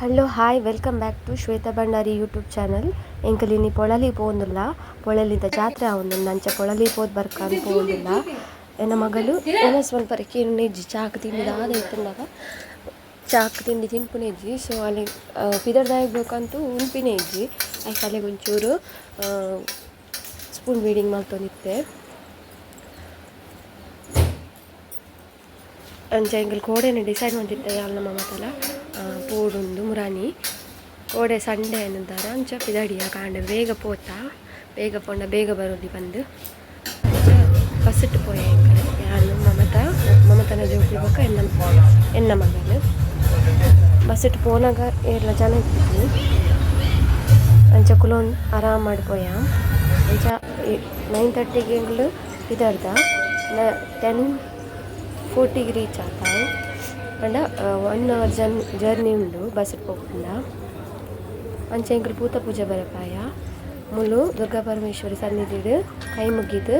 Hello, hi, welcome back to Shwetha Bhandari YouTube channel. ಎಂಕಲಿನಿ Polali ಪೋಂದಿಲ್ಲ. ಪೊಳಲಿದ ಜಾತ್ರೆ ಅವನು ನಂಚ ಪೊಳಲಿ ಪೋದ್ ಬರ್ಕ ಅಂತ ಪೋಂದುಲ್ಲ. ಎನ್ನ ಮಗಳು ಏನೋ ಸ್ವಲ್ಪ ರೆಕ್ಕೇನು ನೆಜ್ಜಿ ಚಾಕ್ ತಿಂಡಿ ದಾದ ಇತ್ತಂದಾಗ ಚಾಕ್ ತಿಂಡಿ ತಿನ್ಪುನೆಜ್ಜಿ ಸೊ ಅಲ್ಲಿ ಫಿದರ್ ಬೇಕಂತೂ ಉನ್ಪಿನೇ ಇಜ್ಜಿ. ಆಯ್ತು ಅಲ್ಲಿಗೆ ಒಂಚೂರು ಸ್ಪೂನ್ ಬೀಡಿಂಗ್ ಮಲ್ತೊಂದಿತ್ತೆ ಅಂಚ ಎಂಕಲ್ ಕೋಡೆನೆ ಡಿಸೈಡ್ ಮಾಡಿದ್ದೆ ಯಾಲ್ನ ಮಮತಲ ಪೋಡುಂದು ಮುರಾನಿ ಕೋಡೆ ಸಂಡೆ ಅನ್ನದಾರ. ಅಂಚ ಪಿದಾಡಿಯ ಕಾಂಡೆ ಬೇಗ ಪೋತ. ಬೇಗ ಪೋಂಡ, ಬೇಗ ಬರೋದಿ ಬಂದು. ಬಸ್ಸಿಟ್ಟು ಪೋಯ ಎಂಕಲ್. ಯಾನು ಮಮತ ಮಮತನ ಜೋಕುಲು ಬೊಕ ಎನ್ನ ಎನ್ನ ಮಗನು. ಬಸ್ಸಿಟ್ಟು ಪೋನಾಗ ಏರ್ಲ ಜನ ಇತ್ತಿದ್ವಿ ಅಂಚ ಕುಲೋನ್ ಆರಾಮ್ ಮಾಡಿಪೋಯ ಅಂಚ ನೈನ್ ತರ್ಟಿಗೆ ಇದರ್ದ. ಟೆನ್ ಕೋಟಿಗೆ ರೀಚ್ ಆತಾವು ಅಂಡ ಒನ್ ಅವರ್ ಜನ್ ಜರ್ನಿ ಉಂಡು ಬಸ್ ಪೋಪುಂಡ ಅಂಚೆ ಎಂಕಲ್ ಪೂತ ಪೂಜೆ ಬರಪಾಯ. ಮುಲು ದುರ್ಗಾ ಪರಮೇಶ್ವರಿ ಸನ್ನಿಧಿಡ್ ಕೈ ಮುಗಿದು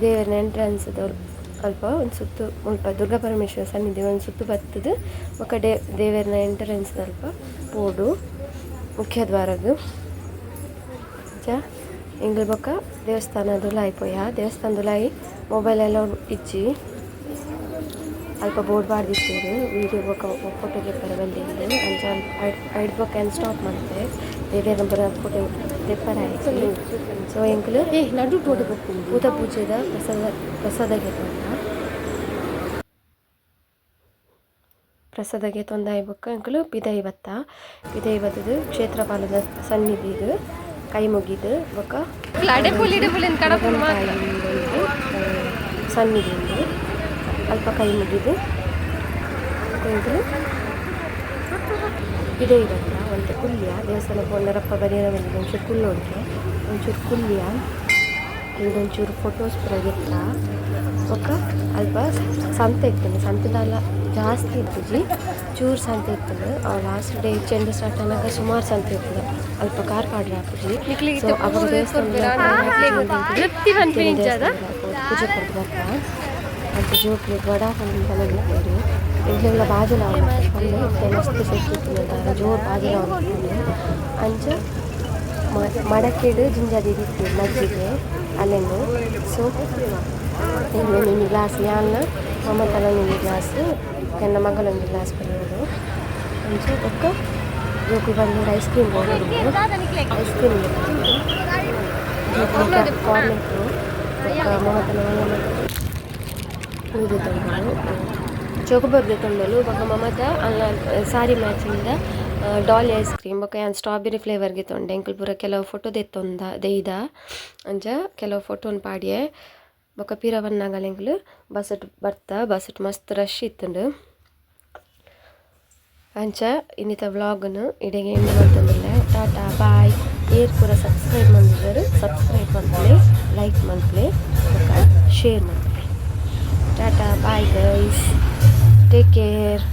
ದೇವರನ್ನ ಎಂಟ್ರೆನ್ಸ್ ಅಲ್ಪ ಒಂದು ಸುತ್ತು ಮುಲ್ಪ ದುರ್ಗಾ ಪರಮೇಶ್ವರ ಸನ್ನಿಧಿ ಒಂದು ಸುತ್ತು ಬತ್ತದು ಒಕ್ಕ ಡೇ ದೇವರನ್ನ ಎಂಟ್ರೆನ್ಸ್ ಅಲ್ಪ ಪೋಡು ಮುಖ್ಯ ದ್ವಾರದ್ದು ಚ ಎಂಗ್ಲ ಬೊಕ್ಕ ದೇವಸ್ಥಾನದುಲಾಯಿ ಪೋಯ ದೇವಸ್ಥಾನದುಲಾಯಿ ಮೊಬೈಲ್ ಎಲ್ಲ ಇಜ್ಜಿ ಅಲ್ಪ ಬೋರ್ಡ್ ಬಾರ್ದಿತ್ತೇರು ವೀಡಿಯೋ ಬೊಕ್ಕ ಫೋಟೋ ತೆಪ್ಪರೆ ಬಂದಿದ್ದು ಅಂಚ ಐಡ್ ಬೊಕ್ಕ ಏನು ಸ್ಟಾಪ್ ಮಾಡ್ತಾರೆ ಬೇರೆ ನಂಬರ್ ಫೋಟೋ ಪೇಪರ್ ಆಯಿತು. ಸೊ ಎಂಕ್ಲು ಏ ನಡು ಫೋಟೋ ಭೂತ ಪೂಜೆದ ಪ್ರಸಾದ ಪ್ರಸಾದ ಗೆದ್ದ ಪ್ರಸಾದಗೆ ತೊಂದಾಯಿ ಬೊಕ್ಕ ಎಂಕಲು ಪಿದೈ ಬತ್ತ ಕ್ಷೇತ್ರಪಾಲದ ಸನ್ನಿಧಿ ಸನ್ನಿಧಿದು. ಕೈ ಮುಗಿದು ಸನ್ನಿಧಿ ಉಂಡು ಅಲ್ಪ ಕೈ ಮುಗಿದು ಇದೆ ಇದೇ ಇರಲ್ಲ ಒಂದು ಕುಲ್ಯ ದೇವಸ್ಥಾನ ಪೋಂಡರಪ್ಪ ಬರೆಯೋಣ ಬಂದಿದೆ ಒಂಚೂರು ಕುಲ್ಲು ಉಂಟು. ಒಂಚೂರು ಕುಲ್ಯ ಇದೊಂಚೂರು ಫೋಟೋಸ್ ಪೂರ ಗೆತ್ತ ಒಕ್ಕ ಅಲ್ಪ ಸಂತೆ ಇರ್ತದೆ ಸಂತೆದಲ್ಲ ಜಾಸ್ತಿ ಇರ್ತದೆ ಚೂರು ಸಂತೆ ಇರ್ತದೆ. ಲಾಸ್ಟ್ ಡೇ ಚೆಂಡು ಸ್ಟಾರ್ಟ್ ಆದಾಗ ಸುಮಾರು ಸಂತೆ ಇರ್ತದೆ. ಅಲ್ಪ ಕಾರ್ ಪಾಡ್ರ್ ಹಾಕುಜಿ ಸೊ ಅವಾಗ ಪೂಜೆ ಕೊಟ್ಟು ಬರ್ತಾ ಅದು ಜೋಕ್ಲಿ ವಡ ಬಂದಿದ್ದಾರೆ ಇಲ್ಲೆಲ್ಲ ಬಾಜಲ ಮಸ್ತ್ ಸಿಕ್ಕಿತ್ತು ಜೋರು ಬಾಜಲ ಅಂಚ ಮಡಕೆಡು ಜಿಂಜಾದಿ ಇತ್ತು ಮಜ್ಜಿಗೆ ಅಲ್ಲೆಂದು ಸೊ ನಿನ್ನ ಗ್ಲಾಸ್ ಯಾನ್ನ ಮಮತಲ ನಿನ್ನ ಗ್ಲಾಸ್ ನನ್ನ ಮಗಳೊಂದು ಗ್ಲಾಸ್ ಬರೆಯೋದು ಅಂಚ ಒಕ್ಕ ಜೋಕುಲು ಬಂದು ಐಸ್ ಕ್ರೀಮ್ ಹೋಗೋದು ಐಸ್ ಕ್ರೀಮ್ ಕಾರ್ನೆಟ್ಟು ಒಕ್ಕ ಮಮತಲ ಊದು ತಂದಳು ಚೋಕೊಬರ್ದು ತಂದಳು ಬೊಕ ಮಮತ ಅಲ್ಲ ಸಾರಿ ಮ್ಯಾಚಿಂದ ಡಾಲಿ ಐಸ್ ಕ್ರೀಮ್ ಬೊಕ ಯಾನ್ ಸ್ಟ್ರಾಬೆರಿ ಫ್ಲೇವರ್ಗೆ ತೊಂಡೆ ಎಂಕುಲು ಪೂರ ಕೆಲವು ಫೋಟೋ ದೆತ್ತೊಂದ ದೇಯ್ದ ಅಂಚ ಕೆಲವು ಫೋಟೋನ್ ಪಾಡ್ಯೆ ಬೊಕ ಪಿರ ಬನ್ನಾಗಲ ಎಂಕುಲು ಬಸ್ಸಟ್ ಬರ್ತ ಬಸ್ಸಟ್ ಮಸ್ತ್ ರಶ್ ಇತ್ತುಂಡು ಅಂಚ ಇನ್ನಿತ ವ್ಲಾಗ್ನು ಇಡೆಗೆ ಎಂಡ್ ಮಾಡ್ತಂದಿಲ್ಲ ಟಾಟಾ ಬಾಯ್ ಏರ್ ಪೂರ ಸಬ್ಸ್ಕ್ರೈಬ್ ಮಾಡಿದ್ರು ಸಬ್ಸ್ಕ್ರೈಬ್ ಮಾಡ್ಕೊಳ್ಳಿ ಲೈಕ್ ಮಾಡ್ತಲೇ ಬೊಕ ಶೇರ್ ಮಾಡ್ತಲೇ tata bye guys take care